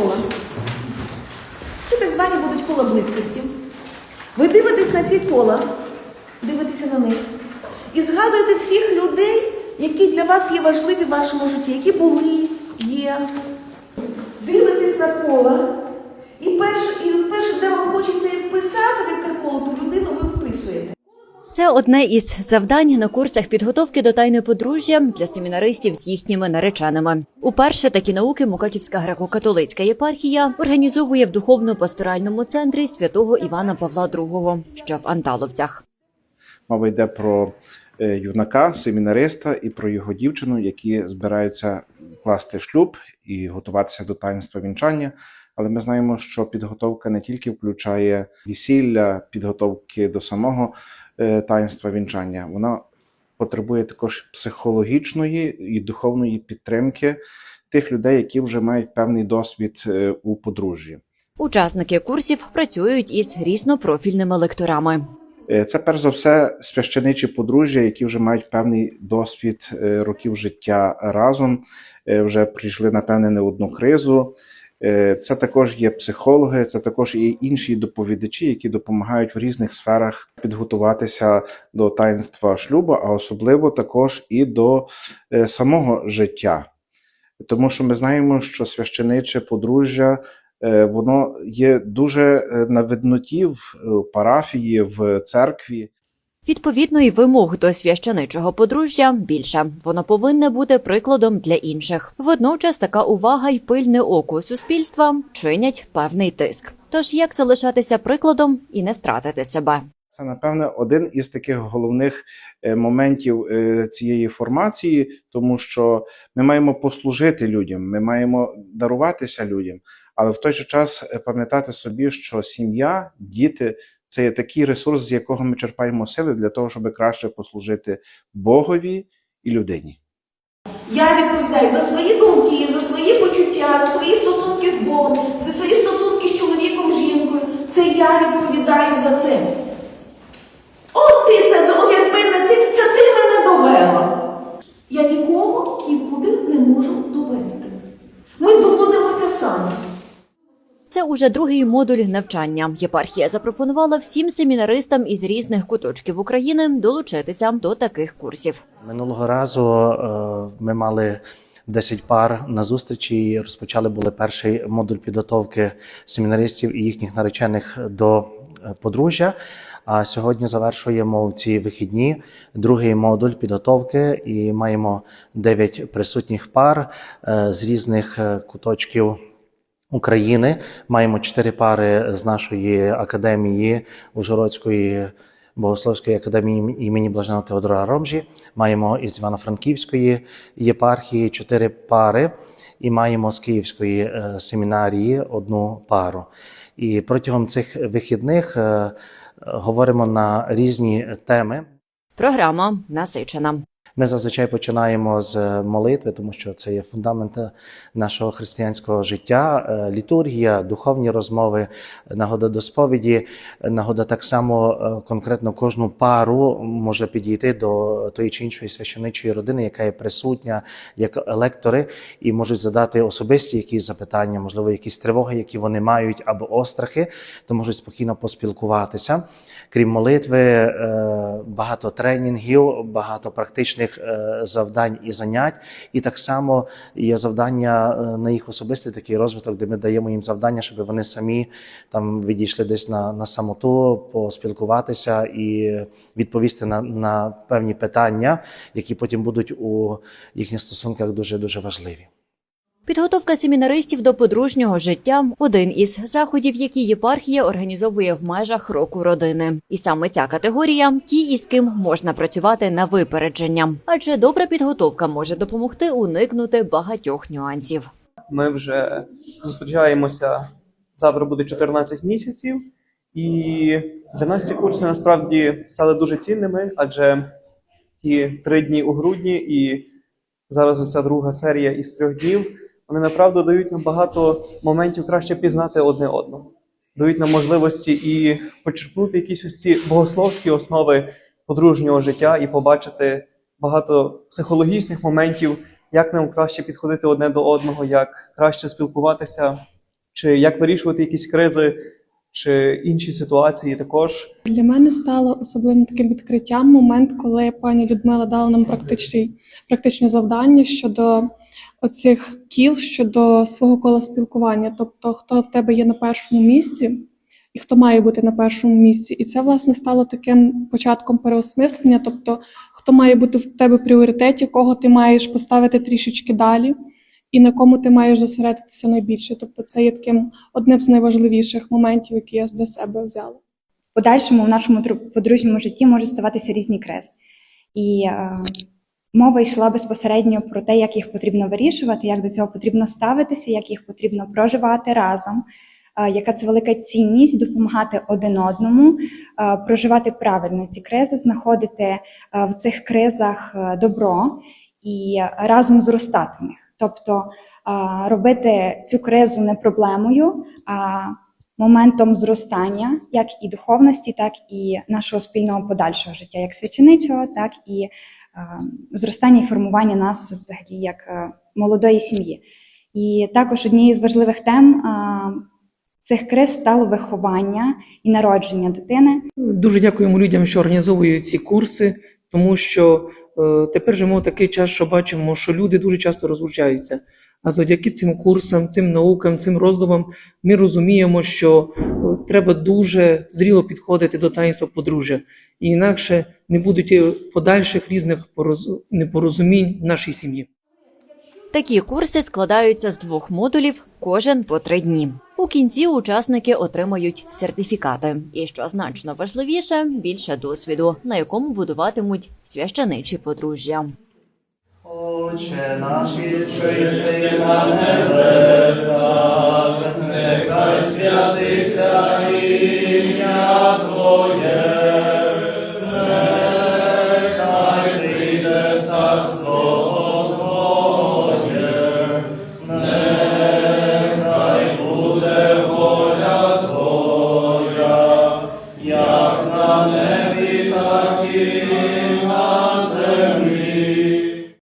кола. Це так звані будуть кола близькості. Ви дивитесь на ці кола, дивитеся на них і згадуєте всіх людей, які для вас є важливі в вашому житті, які були, є. Дивитесь на кола, і перше, і перше, де вам хочеться їх вписати в яке коло, ту людину ви вписуєте. Це одне із завдань на курсах підготовки до тайної подружжя для семінаристів з їхніми нареченими. Уперше такі науки Мукачівська греко-католицька єпархія організовує в духовно-пасторальному центрі святого Івана Павла II, що в Анталовцях. Мова йде про е, юнака, семінариста і про його дівчину, які збираються класти шлюб і готуватися до таїнства вінчання. Але ми знаємо, що підготовка не тільки включає весілля, підготовки до самого таїнства вінчання, вона потребує також психологічної і духовної підтримки тих людей, які вже мають певний досвід е, у подружжі. Учасники курсів працюють із різнопрофільними лекторами. Е, Це перш за все священичі подружжя, які вже мають певний досвід е, років життя разом, е, вже прийшли напевне не одну кризу. Е, Це також є психологи, це також і інші доповідачі, які допомагають в різних сферах підготуватися до таїнства шлюбу, а особливо також і до е, самого життя. Тому що ми знаємо, що священиче подружжя е, воно є дуже на видноті в парафії, в церкві. Відповідно, і вимог до священичого подружжя більше. Воно повинне бути прикладом для інших. Водночас така увага й пильне око суспільства чинять певний тиск. Тож як залишатися прикладом і не втратити себе? Це, напевне, один із таких головних е, моментів е, цієї формації, тому що ми маємо послужити людям, ми маємо даруватися людям, але в той же час е, пам'ятати собі, що сім'я, діти це є такий ресурс, з якого ми черпаємо сили для того, щоб краще послужити Богові і людині. Я відповідаю за свої думки, за свої почуття, за свої стосунки з Богом, за свої стосунки з чоловіком, жінкою. Це я відповідаю за це. От ти це, от якби не ти, це ти мене довела. Я нікого нікуди не можу довести. Ми доводимося самі. Уже другий модуль навчання. Єпархія запропонувала всім семінаристам із різних куточків України долучитися до таких курсів. Минулого разу е, ми мали 10 пар на зустрічі. і Розпочали були перший модуль підготовки семінаристів і їхніх наречених до е, подружжя. А сьогодні завершуємо в ці вихідні другий модуль підготовки і маємо 9 присутніх пар е, з різних куточків. України маємо чотири пари з нашої академії Ужгородської Богословської академії імені Блаженого Теодора Ромжі. Маємо із Івано-Франківської єпархії чотири пари, і маємо з Київської е, семінарії одну пару. І протягом цих вихідних е, говоримо на різні теми. Програма насичена. Ми зазвичай починаємо з молитви, тому що це є фундамент нашого християнського життя, Е, літургія, духовні розмови, нагода до сповіді, нагода так само е, конкретно кожну пару може підійти до тої чи іншої священичої родини, яка є присутня, як лектори, і можуть задати особисті якісь запитання, можливо, якісь тривоги, які вони мають, або острахи, то можуть спокійно поспілкуватися. Крім молитви, е, багато тренінгів, багато практичних е, завдань і занять. І так само є завдання е, на їх особистий такий розвиток, де ми даємо їм завдання, щоб вони самі там відійшли десь на, на самоту, поспілкуватися і відповісти на, на певні питання, які потім будуть у їхніх стосунках дуже дуже важливі. Підготовка семінаристів до подружнього життя один із заходів, які єпархія організовує в межах року родини. І саме ця категорія ті, із ким можна працювати на випередження, адже добра підготовка може допомогти уникнути багатьох нюансів. Ми вже зустрічаємося. Завтра буде 14 місяців, і для нас ці курси насправді стали дуже цінними, адже ті три дні у грудні і зараз оця друга серія із трьох днів. Вони направду дають нам багато моментів краще пізнати одне одного, дають нам можливості і почерпнути якісь ось ці богословські основи подружнього життя і побачити багато психологічних моментів, як нам краще підходити одне до одного, як краще спілкуватися чи як вирішувати якісь кризи, чи інші ситуації також. Для мене стало особливим таким відкриттям момент, коли пані Людмила дала нам практичні, практичне завдання щодо оцих кіл, щодо свого кола спілкування. Тобто, хто в тебе є на першому місці і хто має бути на першому місці. І це, власне, стало таким початком переосмислення. Тобто, хто має бути в тебе в пріоритеті, кого ти маєш поставити трішечки далі, і на кому ти маєш зосередитися найбільше. Тобто, це є таким одним з найважливіших моментів, які я для себе взяла. в подальшому в нашому подружньому житті можуть ставатися різні кризи. І е, мова йшла безпосередньо про те, як їх потрібно вирішувати, як до цього потрібно ставитися, як їх потрібно проживати разом, е, яка це велика цінність допомагати один одному, е, проживати правильно ці кризи, знаходити е, в цих кризах добро і разом зростати в них. Тобто робити цю кризу не проблемою, а моментом зростання як і духовності, так і нашого спільного подальшого життя, як священичого, так і е, зростання і формування нас взагалі як е, молодої сім'ї. І також однією з важливих тем е, цих криз стало виховання і народження дитини. Дуже дякуємо людям, що організовують ці курси, тому що е, тепер живемо такий час, що бачимо, що люди дуже часто розлучаються. А завдяки цим курсам, цим наукам, цим роздумам ми розуміємо, що е, треба дуже зріло підходити до таїнства подружжя, і інакше не будуть подальших різних пороз- непорозумінь в нашій сім'ї. Такі курси складаються з двох модулів, кожен по три дні. У кінці учасники отримають сертифікати, і що значно важливіше, більше досвіду, на якому будуватимуть священичі подружжя. Отче наш, що єси на небесах,